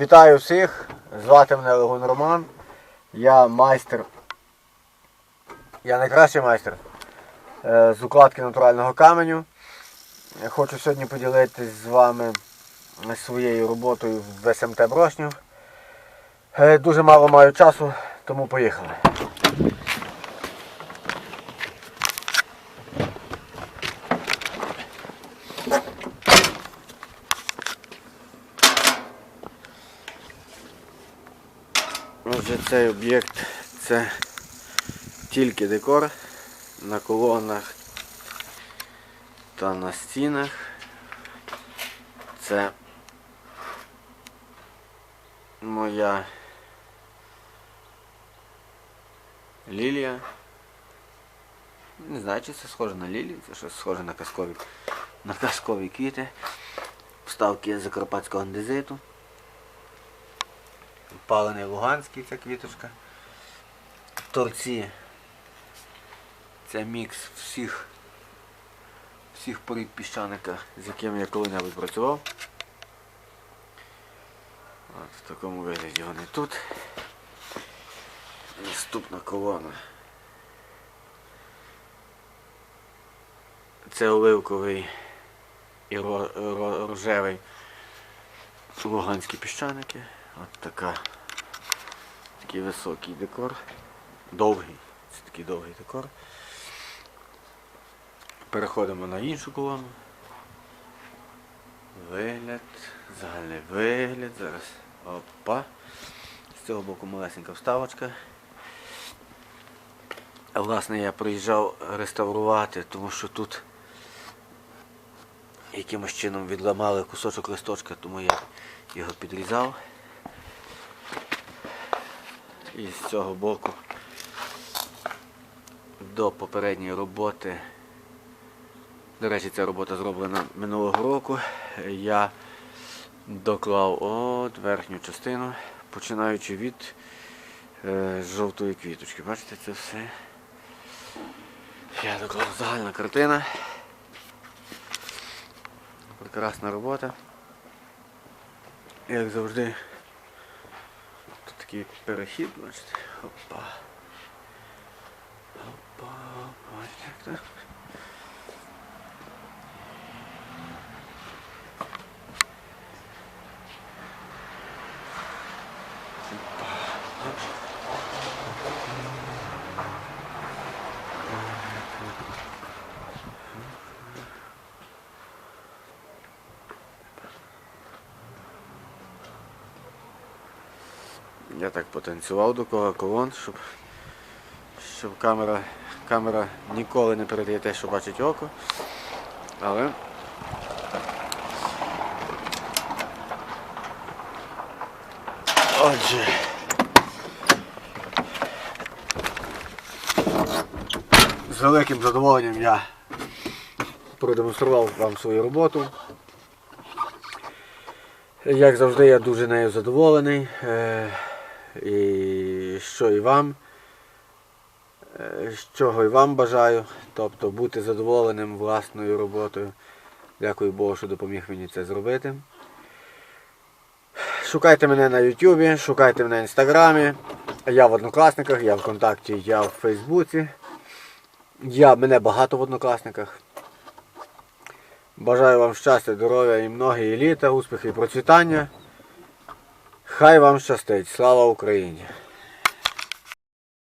Вітаю всіх! Звати мене Легон Роман. Я майстер. Я найкращий майстер е, з укладки натурального каменю. Хочу сьогодні поділитися з вами своєю роботою в СМТ Брошнів. Е, Дуже мало маю часу, тому поїхали. Отже, цей об'єкт це тільки декор на колонах та на стінах. Це моя лілія. Не знаю, чи це схоже на лілію, це щось схоже на казкові, на казкові квіти. Вставки закарпатського андезиту. Палений Луганський ця квіточка. Торці. Це мікс всіх всіх порід піщаника, з яким я коли-небудь працював. От, в такому вигляді вони тут. Наступна колона. Це оливковий і ро- ро- рожевий луганські піщаники. От така. Такий високий декор. Довгий. Це такий довгий декор. Переходимо на іншу колону. Вигляд, загальний вигляд. Зараз. Опа. З цього боку малесенька вставочка. Власне я приїжджав реставрувати, тому що тут якимось чином відламали кусочок листочка, тому я його підрізав. І з цього боку до попередньої роботи. До речі, ця робота зроблена минулого року. Я доклав от верхню частину, починаючи від е, жовтої квіточки. Бачите, це все. Я доклав загальна картина. Прекрасна робота. Як завжди, тут такий перехід, бачите. Опа. Опа, бачите, як так. Я так потанцював до кого колон, щоб, щоб камера, камера ніколи не передає те, що бачить око. Але Отже. З великим задоволенням я продемонстрував вам свою роботу. Як завжди, я дуже нею задоволений. І що і вам, е, чого і вам бажаю. Тобто бути задоволеним власною роботою. Дякую Богу, що допоміг мені це зробити. Шукайте мене на Ютубі, шукайте мене в інстаграмі. Я в однокласниках, я в контакті, я в Фейсбуці. Я, мене багато в однокласниках. Бажаю вам щастя, здоров'я і многі літа, успіхи і процвітання. Хай вам щастить. Слава Україні!